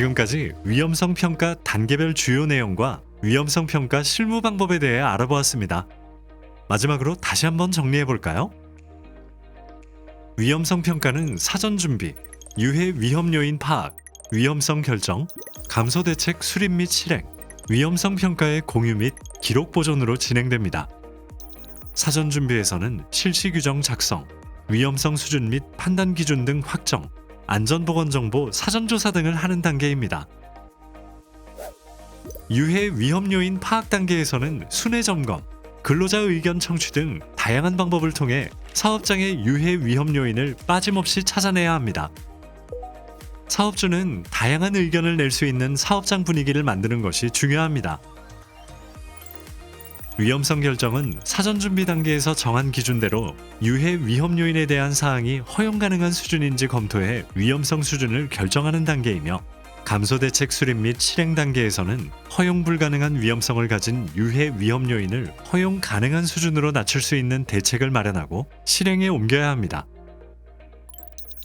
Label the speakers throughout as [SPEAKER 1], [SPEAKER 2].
[SPEAKER 1] 지금까지 위험성 평가 단계별 주요 내용과 위험성 평가 실무 방법에 대해 알아보았습니다. 마지막으로 다시 한번 정리해 볼까요? 위험성 평가는 사전 준비, 유해 위험 요인 파악, 위험성 결정, 감소 대책 수립 및 실행, 위험성 평가의 공유 및 기록 보존으로 진행됩니다. 사전 준비에서는 실시 규정 작성, 위험성 수준 및 판단 기준 등 확정, 안전보건 정보 사전 조사 등을 하는 단계입니다. 유해 위험 요인 파악 단계에서는 순회 점검, 근로자 의견 청취 등 다양한 방법을 통해 사업장의 유해 위험 요인을 빠짐없이 찾아내야 합니다. 사업주는 다양한 의견을 낼 수 있는 사업장 분위기를 만드는 것이 중요합니다. 위험성 결정은 사전 준비 단계에서 정한 기준대로 유해 위험 요인에 대한 사항이 허용 가능한 수준인지 검토해 위험성 수준을 결정하는 단계이며 감소 대책 수립 및 실행 단계에서는 허용 불가능한 위험성을 가진 유해 위험 요인을 허용 가능한 수준으로 낮출 수 있는 대책을 마련하고 실행에 옮겨야 합니다.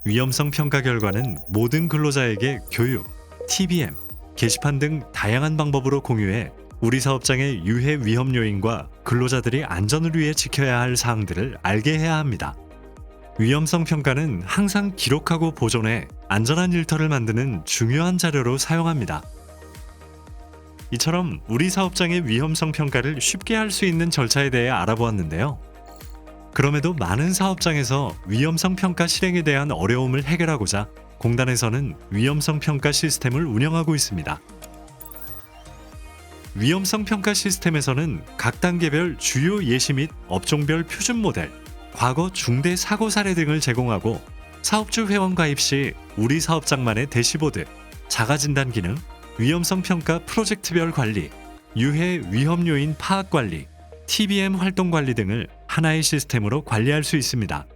[SPEAKER 1] 위험성 평가 결과는 모든 근로자에게 교육, TBM, 게시판 등 다양한 방법으로 공유해 우리 사업장의 유해 위험 요인과 근로자들이 안전을 위해 지켜야 할 사항들을 알게 해야 합니다. 위험성 평가는 항상 기록하고 보존해 안전한 일터를 만드는 중요한 자료로 사용합니다. 이처럼 우리 사업장의 위험성 평가를 쉽게 할 수 있는 절차에 대해 알아보았는데요. 그럼에도 많은 사업장에서 위험성 평가 실행에 대한 어려움을 해결하고자 공단에서는 위험성 평가 시스템을 운영하고 있습니다. 위험성 평가 시스템에서는 각 단계별 주요 예시 및 업종별 표준 모델, 과거 중대 사고 사례 등을 제공하고 사업주 회원 가입 시 우리 사업장만의 대시보드, 자가 진단 기능, 위험성 평가 프로젝트별 관리, 유해 위험 요인 파악 관리, TBM 활동 관리 등을 하나의 시스템으로 관리할 수 있습니다.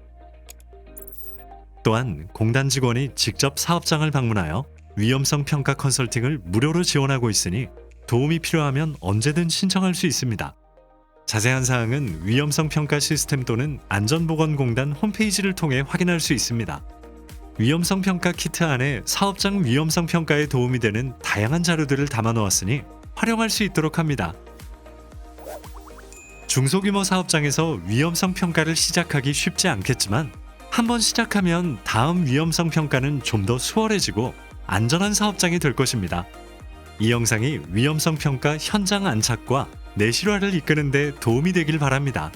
[SPEAKER 1] 또한 공단 직원이 직접 사업장을 방문하여 위험성 평가 컨설팅을 무료로 지원하고 있으니 도움이 필요하면 언제든 신청할 수 있습니다. 자세한 사항은 위험성 평가 시스템 또는 안전보건공단 홈페이지를 통해 확인할 수 있습니다. 위험성 평가 키트 안에 사업장 위험성 평가에 도움이 되는 다양한 자료들을 담아 놓았으니 활용할 수 있도록 합니다. 중소규모 사업장에서 위험성 평가를 시작하기 쉽지 않겠지만 한번 시작하면 다음 위험성 평가는 좀 더 수월해지고 안전한 사업장이 될 것입니다. 이 영상이 위험성 평가 현장 안착과 내실화를 이끄는 데 도움이 되길 바랍니다.